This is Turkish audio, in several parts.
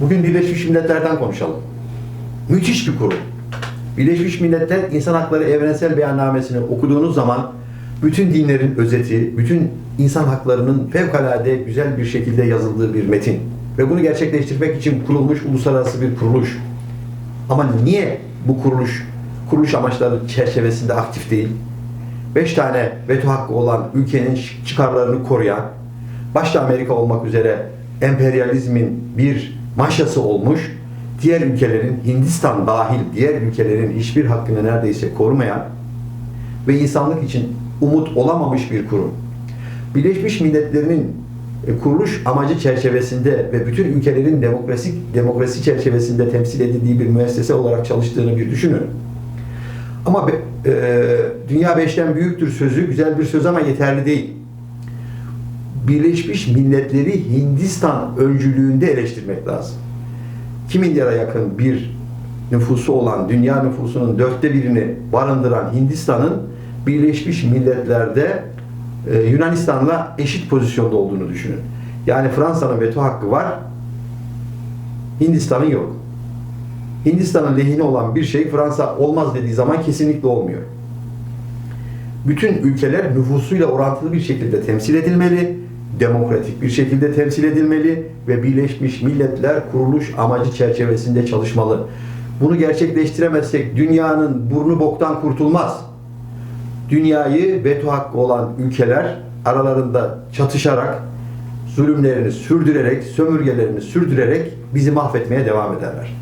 Bugün Birleşmiş Milletler'den konuşalım. Müthiş bir kurum. Birleşmiş Milletler İnsan Hakları Evrensel Beyannamesini okuduğunuz zaman bütün dinlerin özeti, bütün insan haklarının fevkalade güzel bir şekilde yazıldığı bir metin. Ve bunu gerçekleştirmek için kurulmuş uluslararası bir kuruluş. Ama niye bu kuruluş, kuruluş amaçları çerçevesinde aktif değil? Beş tane veto hakkı olan ülkenin çıkarlarını koruyan, başta Amerika olmak üzere emperyalizmin bir maşası olmuş, diğer ülkelerin, Hindistan dahil diğer ülkelerin hiçbir hakkını neredeyse korumayan ve insanlık için umut olamamış bir kurum. Birleşmiş Milletler'in e, kuruluş amacı çerçevesinde ve bütün ülkelerin demokrasi demokrasi çerçevesinde temsil edildiği bir müessese olarak çalıştığını bir düşünün. Ama be- e, dünya beşten büyüktür sözü güzel bir söz ama yeterli değil. Birleşmiş Milletleri Hindistan öncülüğünde eleştirmek lazım. 2 milyara yakın bir nüfusu olan, dünya nüfusunun dörtte birini barındıran Hindistan'ın Birleşmiş Milletler'de e, Yunanistan'la eşit pozisyonda olduğunu düşünün. Yani Fransa'nın veto hakkı var, Hindistan'ın yok. Hindistan'ın lehine olan bir şey Fransa olmaz dediği zaman kesinlikle olmuyor. Bütün ülkeler nüfusuyla orantılı bir şekilde temsil edilmeli, demokratik bir şekilde temsil edilmeli ve Birleşmiş Milletler kuruluş amacı çerçevesinde çalışmalı. Bunu gerçekleştiremezsek dünyanın burnu boktan kurtulmaz. Dünyayı veto hakkı olan ülkeler aralarında çatışarak, zulümlerini sürdürerek, sömürgelerini sürdürerek bizi mahvetmeye devam ederler.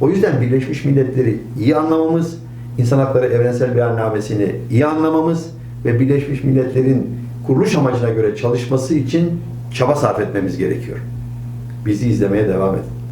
O yüzden Birleşmiş Milletleri iyi anlamamız, İnsan Hakları Evrensel Beyannamesini iyi anlamamız ve Birleşmiş Milletler'in kuruluş amacına göre çalışması için çaba sarf etmemiz gerekiyor. Bizi izlemeye devam edin.